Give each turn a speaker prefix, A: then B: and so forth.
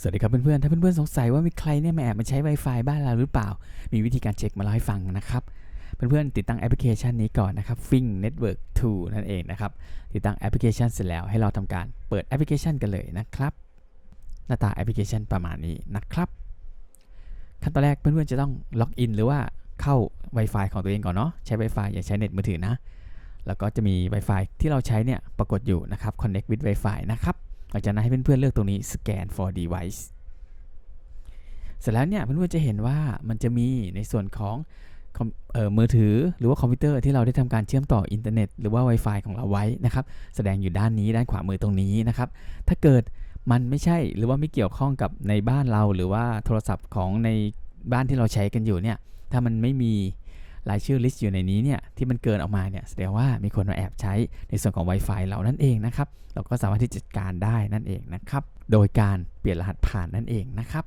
A: สวัสดีครับเพื่อนๆ ถ้าเพื่อนๆ สงสัยว่ามีใครเนี่ยมาแอบมาใช้ Wi-Fi บ้านเราหรือเปล่า มีวิธีการเช็คมาเล่าให้ฟังนะครับ เพื่อนๆ ติดตั้งแอปพลิเคชันนี้ก่อนนะครับ Fing Network 2 นั่นเองนะครับ ติดตั้งแอปพลิเคชันเสร็จแล้วให้เราทำการเปิดแอปพลิเคชันกันเลยนะครับ หน้าตาแอปพลิเคชันประมาณนี้นะครับ ขั้นตอนแรกเพื่อนๆ จะต้องล็อกอินหรือว่าเข้า Wi-Fi ของตัวเองก่อนเนาะ ใช้ Wi-Fi อย่าใช้เน็ตมือถือนะ แล้วก็จะมี Wi-Fi ที่เราใช้เนี่ยปรากฏอยู่นะครับ Connect with Wi-Fi นะครับ หลังจากนั้นให้เพื่อนๆเลือกตรงนี้ Scan for device เสร็จแล้วเนี่ยเพื่อนๆจะเห็นว่ามันจะมีในส่วนของอมเอ่อมือถือหรือว่าคอมพิวเตอร์ที่เราได้ทำการเชื่อมต่ออินเทอร์เน็ตหรือว่า Wi-Fi ของเราไว้นะครับ แสดงอยู่ด้านนี้ด้านขวามือตรงนี้นะครับ ถ้าเกิดมันไม่ใช่หรือว่าไม่เกี่ยวข้องกับในบ้านเราหรือว่าโทรศัพท์ของในบ้านที่เราใช้กันอยู่เนี่ยถ้ามันไม่มี รายชื่อลิสต์อยู่ในนี้เนี่ยที่มันเกินออกมาเนี่ยแสดงว่ามีคนมาแอบใช้ในส่วนของ Wi-Fi เรานั่นเองนะครับเราก็สามารถที่จะจัดการได้นั่นเองนะครับโดยการเปลี่ยนรหัสผ่านนั่นเองนะครับ